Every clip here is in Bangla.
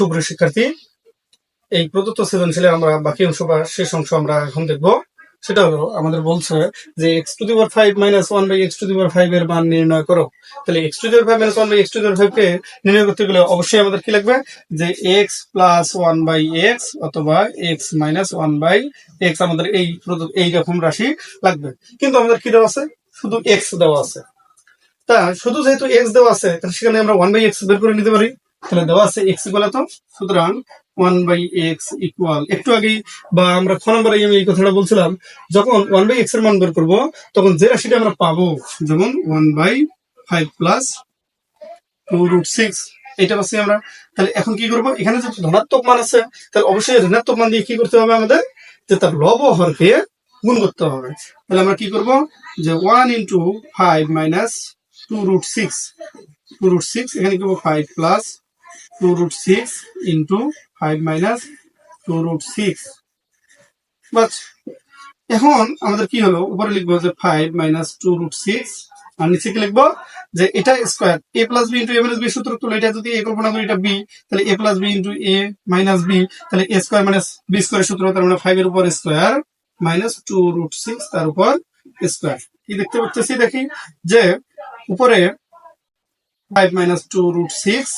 সুপ্রিয় শিক্ষার্থী। এই প্রদত্ত সৃজনশীলে আমরা বাকি অংশ বা শেষ অংশ আমরা এখন দেখব। সেটা হলো, আমাদের বলছে যে x to the power five minus one by x to the power five এর মান নির্ণয় করো। তাহলে x to the power five minus one by x to the power five কে নির্ণয় করতে গেলে অবশ্যই আমাদের কি লাগবে? যে x plus one by x অথবা x minus one by x আমাদের এই এই রকম রাশি লাগবে। কিন্তু আমাদের কি দেওয়া আছে? শুধু এক্স দেওয়া আছে। তা শুধু যেহেতু এক্স দেওয়া আছে, তাহলে সেখানে আমরা ওয়ান বাই এক্স বের করে নিতে পারি। তাহলে দেওয়া আছে এক্স ইকুয়াল তো সুতরাং ওয়ান বাই এক্স ইকুয়াল একটু আগে বা আমরা খ নম্বরে আমি এই কথাটা বলছিলাম, যখন ওয়ান বাই এক্সের মান বের করব, তখন যে রাশিটা আমরা পাবো, যেমন one by five plus two root six এটা পাচ্ছি আমরা। তাহলে এখন কি করব? এখানে যে ধনাত্মক মান আছে, তাহলে অবশ্যই ঋণাত্মক মান দিয়ে কি করতে হবে আমাদের? যে তার লব হরকে গুণ করতে হবে। তাহলে আমরা কি করব? যে one into five minus two root six two root six এখানে কি five plus two root six into five minus two root six বাস এখন আমাদের কি হলো? উপরে লিখব যে five minus two root six আর নিচে কি লিখব? যে এটা square a plus b into a minus b সূত্র তুলে এটা যদি এ কল্পনা করি এটা বি তাহলে a plus b into a minus b তাহলে a square minus b square সূত্র তার মানে ফাইভ এর উপর square minus two root six তার উপর স্কোয়ার কি দেখতে পাচ্ছি দেখি? যে উপরে five minus two root six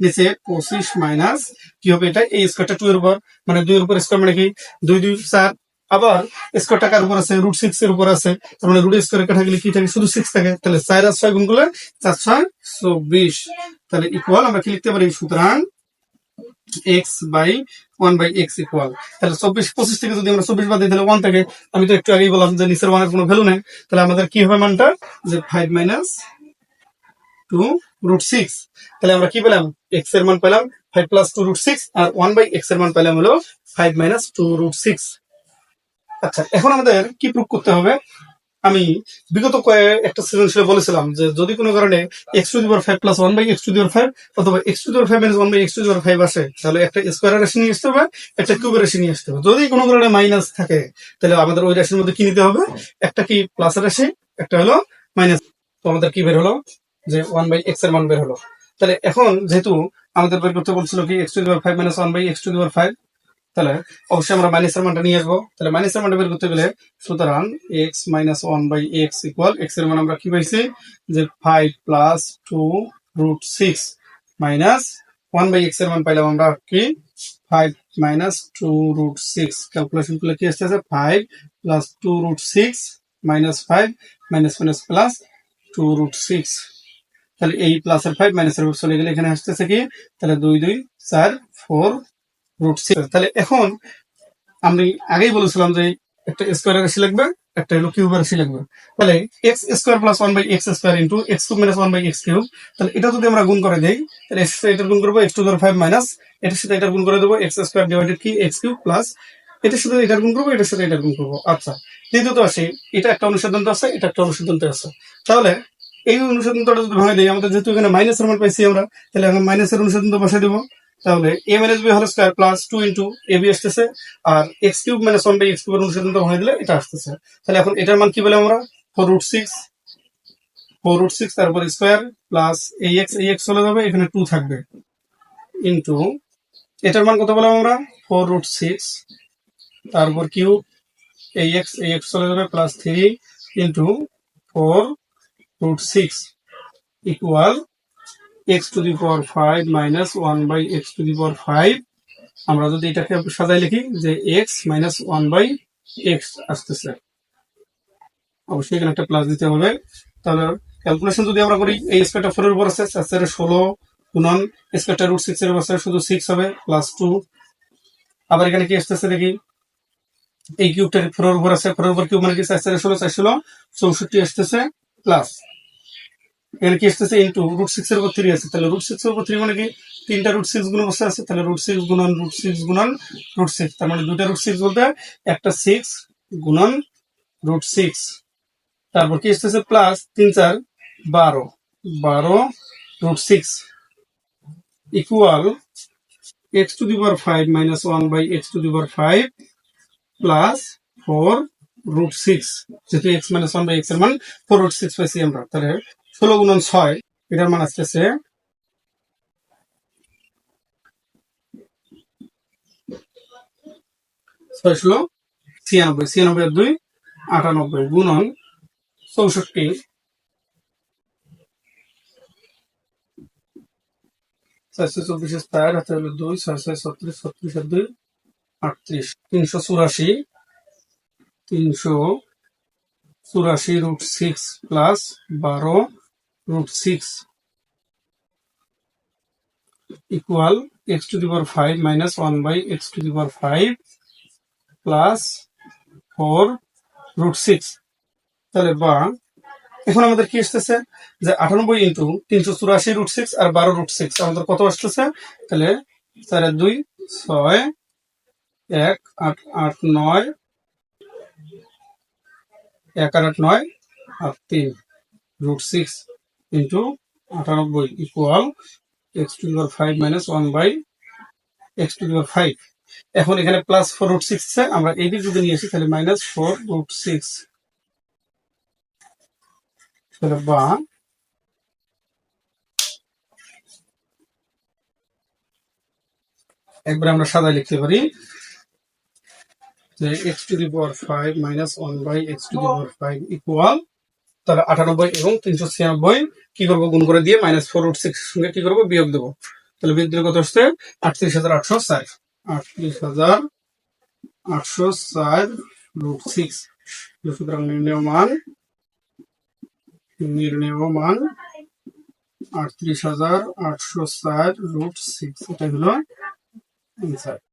নিচে পঁচিশ মাইনাস কি হবে এটা? এই স্কোয়ারটা টু এর উপর মানে দুই এর উপর স্কোয়ার মানে কি? দুই দুই, চার। আবার স্কোয়ার টাকার উপর আছে? রুট সিক্স এর উপর আছে। তার মানে রুট স্কোয়ার কাটা গেলে কি থাকে? শুধু সিক্স থাকে। তাহলে চার আর ছয় গুণ করলে চার, ছয়, চব্বিশ। তাহলে ইকুয়াল আমরা কি লিখতে পারি? সুতরাং x by one by x equal তাহলে চব্বিশ, পঁচিশ থেকে যদি আমরা চব্বিশ বাদ দিই, তাহলে ওয়ান থাকে। আমি তো একটু আগেই বললাম যে নিচের ওয়ানের কোনো ভ্যালু নেই। তাহলে আমাদের কি হবে মানটা? যে five minus two root six তাহলে আমরা কি পেলাম? এক্সের মান পেলাম five plus two root six R one by এক্সের মান পেলাম হলো five minus two root six আচ্ছা এখন আমাদের কি প্রুভ করতে হবে? আমি বিগত কয়েক একটা সৃজনশীলে বলেছিলাম যে যদি কোনো কারণে x to the power five plus one by x to the power five অথবা x to the power five minus one by x to the power five আসে, তাহলে একটা স্কোয়ার রাশি নিয়ে আসতে হবে, একটা কিউবের রাশি নিয়ে আসতে হবে। যদি কোনো কারণে মাইনাস থাকে, তাহলে আমাদের ওই রাশির মধ্যে কি নিতে হবে? একটা কি প্লাসের রাশি, একটা হলো মাইনাস তো আমাদের কি বের হলো? যে ওয়ান বাই এক্সের মান বের হলো। তাহলে এখন যেহেতু আমাদের বের করতে বলছিল কি x to the power five minus one by x to the power five তাহলে অবশ্যই আমরা মাইনাসের মানটা নিয়ে আসব। তাহলে মাইনাসের মানটা বের করতে গেলে সুতরাং x minus one by x equal এক্সের মান আমরা কি পাইছি? যে five plus two root six minus one by এক্সের মান পাইলাম আমরা কি? Five minus two root six calculation করলে কি আসতেছে five plus two root six minus five minus minus plus two root six তাহলে এই প্লাস আর ফাইভ মাইনাস এর উপর চলে গেলে এখানে আসতেছে কি? তাহলে দুই দুই, চার ফোর রুট সিক্স তাহলে এখন আমি আগেই বলেছিলাম যে একটা স্কোয়ার রাশি লাগবে, একটা হলো কিউবের রাশি লাগবে। তাহলে x square plus one by x square into x cube minus one by x cube তাহলে এটা যদি আমরা গুণ করে দেই, তাহলে এক্স এটার গুণ করব এক্স টু ফাইভ মাইনাস এটার সাথে এটার গুণ করে দেবো এক্স স্কোয়ার ডিভাইডেড কি? এক্স কিউব প্লাস এটার সাথে এটার গুণ করব এটার সাথে এটার গুণ করব। আচ্ছা দ্বিতীয়ত আসি, এটা একটা অনুসিদ্ধান্ত আছে, এটা একটা অনুসিদ্ধান্ত আছে। তাহলে এই অনুসিদ্ধান্তটা যদি ভাঙে দিই আমাদের যেহেতু এখানে মাইনাসের মান পাইছি আমরা, তাহলে এখন মাইনাসের অনুসিদ্ধান্ত বসাই দেবো। তাহলে a minus b whole square plus two into a b আসতেছে, আর x cube minus one by x কিউবের অনুসিদ্ধান্ত ভাঙে দিলে এটা আসতেছে। তাহলে এখন এটার মান কি বলে আমরা? Four root six four root six তারপর স্কোয়ার প্লাস এই এক্স এই এক্স চলে যাবে, এখানে টু থাকবে। ইন্টু এটার মান কত বললাম আমরা? ফোর রুট সিক্স তারপর কিউব এই এক্স এই এক্স চলে যাবে plus three into four root six equal x to the power five minus one by x to the power five আমরা যদি এটাকে সাজাই লিখি যে x minus one by x আসতেছে। অবশ্যই এখানে একটা প্লাস দিতে হবে। তাহলে ক্যালকুলেশন যদি আমরা করি, এই স্কোয়ারটা ফোরের উপর আছে, চার ষোলো গুণন স্কোয়ারটা রুট সিক্স এর উপর শুধু সিক্স হবে প্লাস টু আবার এখানে কি আসতেছে দেখি? এই কিউবটা ফোরের উপর আছে ফোরের উপর কিউব মানে কি? চারে ষোলো, চার ষোলো, চৌষট্টি আসতেছে। প্লাস এখানে কি আসতেছে ইন্টু রুট সিক্স এর উপর থ্রি আছে। তাহলে রুট সিক্স এর উপর থ্রি মানে কি? তিনটা রুট সিক্স গুণ অবস্থা আছে। তাহলে রুট সিক্স গুণন রুট সিক্স গুণন রুট সিক্স তার মানে দুইটা রুট সিক্স বলতে একটা সিক্স গুণন রুট সিক্স তারপর কি আসতেছে প্লাস তিন চার বারো। বারো root six equal x to the power five minus one by x to the power five plus four root six যেহেতু এক্স মাইনাস ওয়ান বাই এক্সের মান ফোর রুট সিক্স পাইছি আমরা। তাহলে ষোলো গুণন ছয়, এটার মান আসতেছে ছয় ষোলো, ছিয়ানব্বই ছিয়ানব্বই আর দুই, আটানব্বই গুণন চৌষট্টি। চারশো চব্বিশের চার হাতে হলো দুই, ছয় ছয় ছত্রিশ ছত্রিশ আর দুই, আটত্রিশ, তিনশো চুরাশি। তিনশো চুরাশি রুট সিক্স প্লাস বারো root six equal x to the power five minus one by x to the power five plus four root six তাহলে বা, এখন আমাদের কি আসতেছে? যে আটানব্বই ইন্টু তিনশো চুরাশি রুট সিক্স আর বারো রুট সিক্স আমাদের কত আসতেছে? তাহলে চারের দুই, ছয়, এক, আট আট, নয় এক আর আট নয় আর তিন। রুট সিক্স ইন্টু আটানব্বই equal x to the power five minus one by x to the power five এখন এখানে প্লাস ফোর রুট সিক্স আমরা এই দিক যদি নিয়ে আসি, তাহলে মাইনাস ফোর রুট সিক্স তাহলে বা একবার আমরা সাদা লিখতে পারি। যে x to the power five minus one by x to the power five equal তাহলে আটানব্বই এবং তিনশো ছিয়ানব্বই কি করব? গুণ করে দিয়ে মাইনাস ফোর রুট সিক্স সঙ্গে কি করব? বিয়োগ দেবো। তাহলে দিলে কত আসছে? আটত্রিশ হাজার আটশো চার আটত্রিশ হাজার আটশো চার রুট সিক্স সুতরাং নির্ণয় মান নির্ণয় মান আটত্রিশ হাজার আটশো চার রুট সিক্স এটা হলো অ্যান্সার